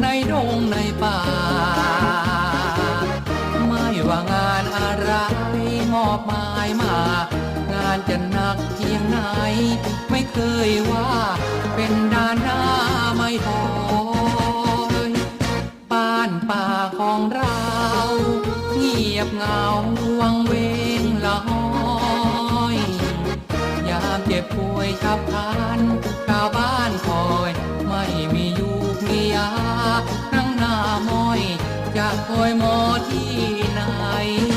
ในดงในป่า ไม่ว่างานอะไรมอบหมายมา งานจะหนักเพียงไหน ไม่เคยว่าเป็นด้านหน้าไม่ท้อบ้านป่าของเราเงียบเงาวังเวงละอยยามเจ็บป่วยขับพันชาวบ้านคอย คอยหมอที่ไหน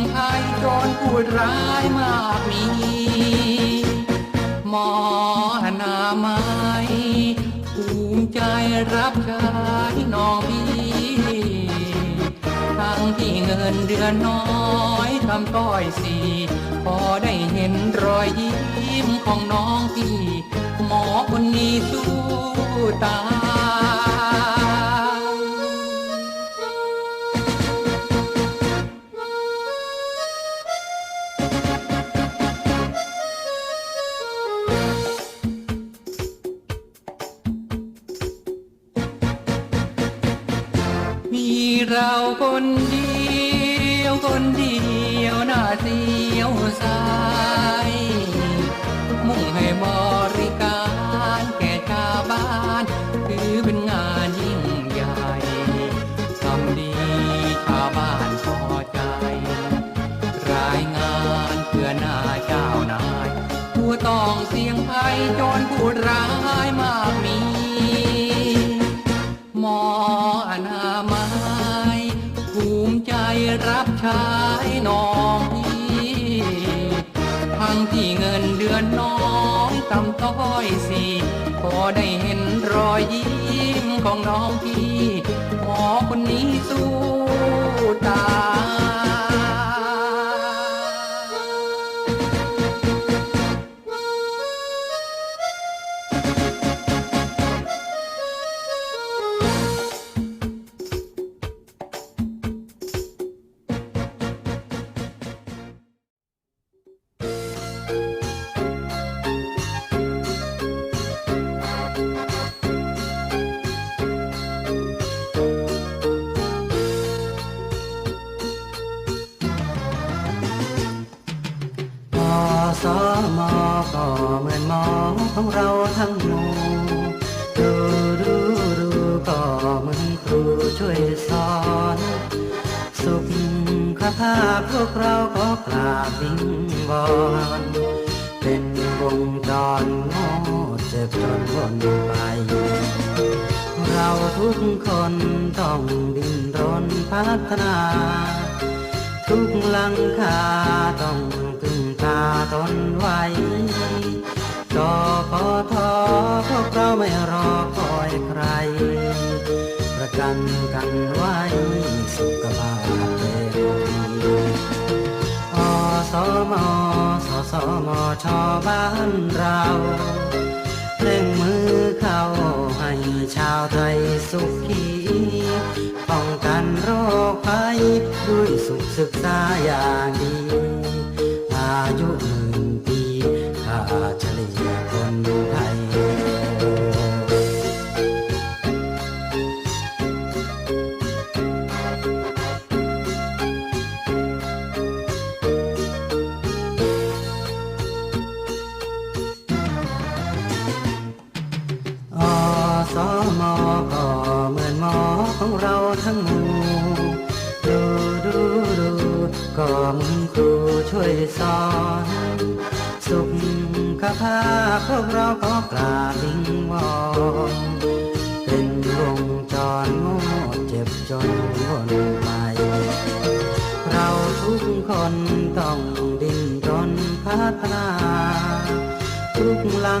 ยงไอ้โจรพูดร้ายมากมีหมอนาไม้ภูมิใจรับใช้น้องพี่ทั้งที่เงินเดือนน้อยทำต้อยสีพอได้เห็นรอยยิ้มของน้องพี่ หมอคนนี้สู้ตา หน้าเจ้านาย ผู้ต้องเสียงไพยจนผู้ร้ายมากมี หมออนามัยภูมิใจรับใช้น้องพี่ทั้งที่เงินเดือนน้องต่ำต้อยสี่พอได้เห็นรอยยิ้มของน้องพี่ หมอคนนี้สู้ตาย ทุกคนต้องดิ้นรนพัฒนา ทุกหลังคาต้องตึงตาตนไว้จอพอทอพวกเราไม่รอคอยใคร ประกันกันไว้สุขภาพเป็นอสมสสมชบ้านเราเล่งมือเข้า ชาวไทยสุขีป้องกันโรคภัยด้วยสุขศึกษาอย่างดี อายุหมื่นปีข้าเฉลี่ยคนไทย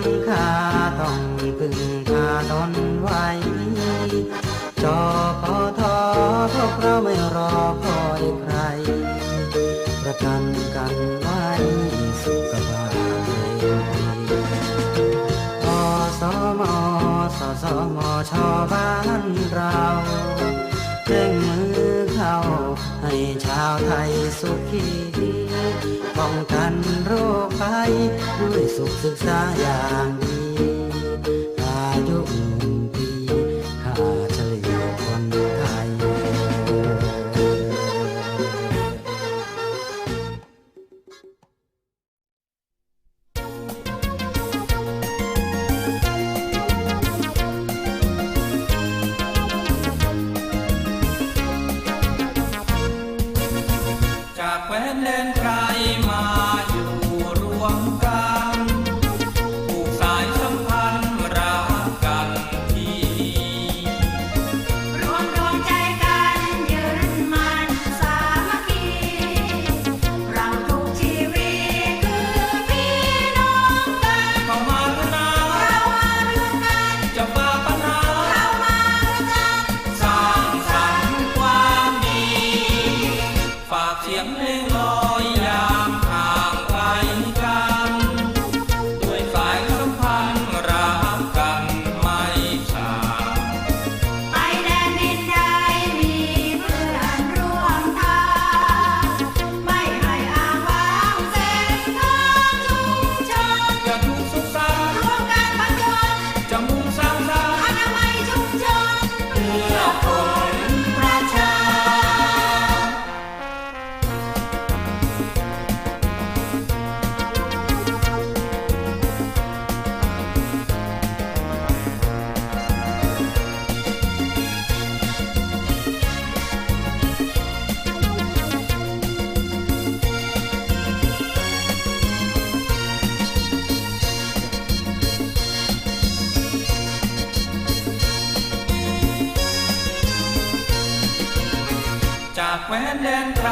นข้าต้องพึ่งพาตนไว้จอพอทอพวกเราไม่รอคอยใคร ประกันกันไว้สุขภาพพอสมอสสมอชอบ้านเราเร่งมือเข้าให้ชาวไทยสุขี โรคภัยด้วยสุขศึกษาอย่างดี แหวนแดนไกล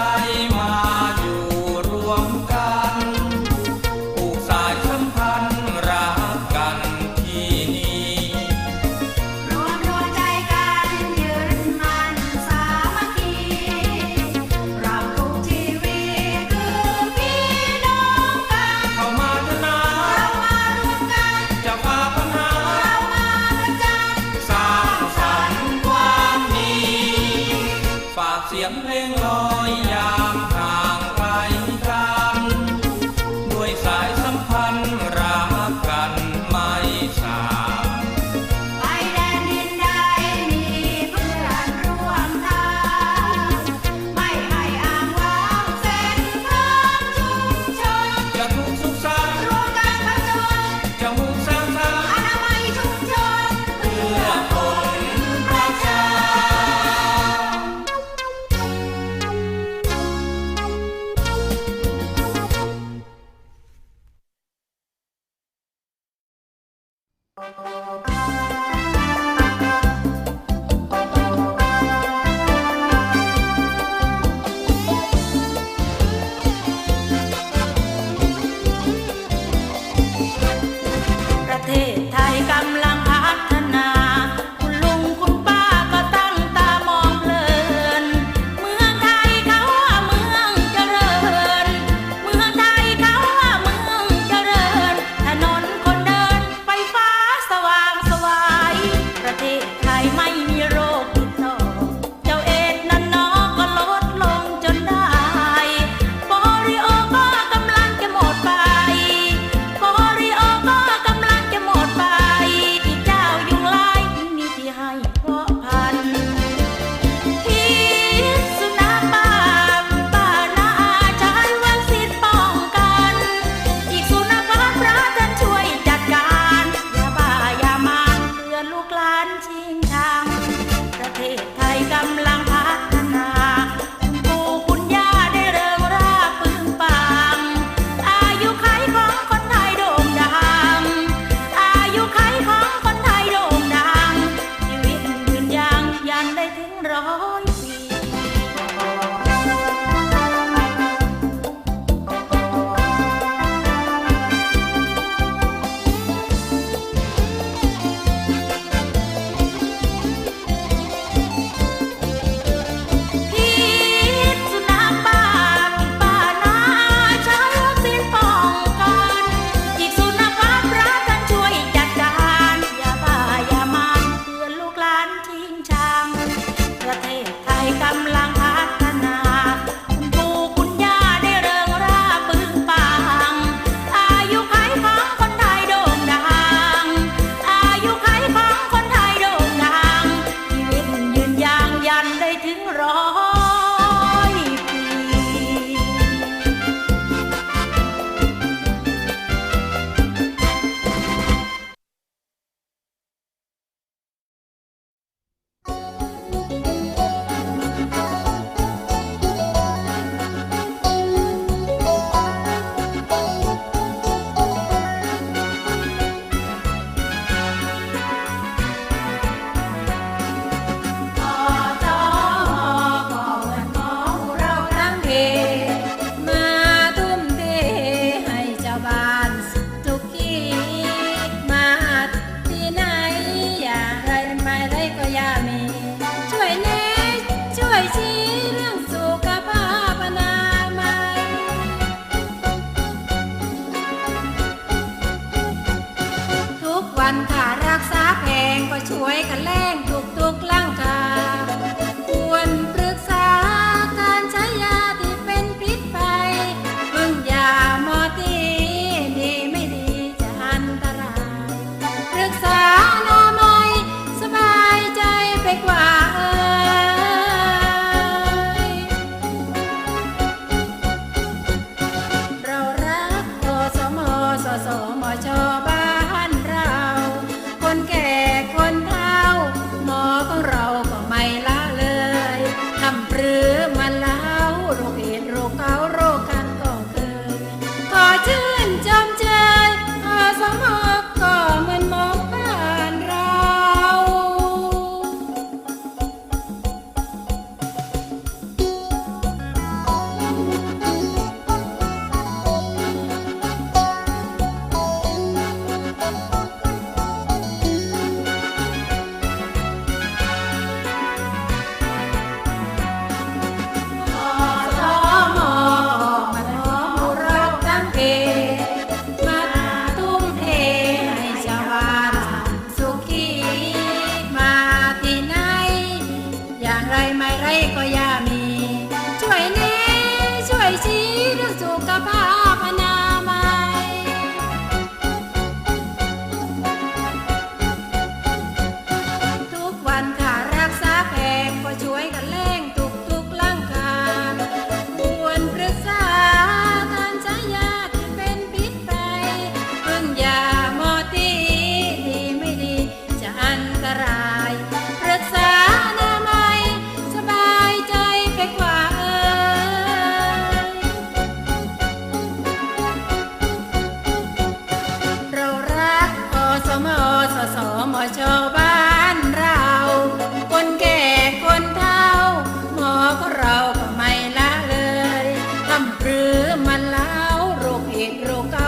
canta ำคือมันแล้วโรคเอ็ดโรคเกา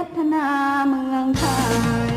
พัฒนาเมืองไทย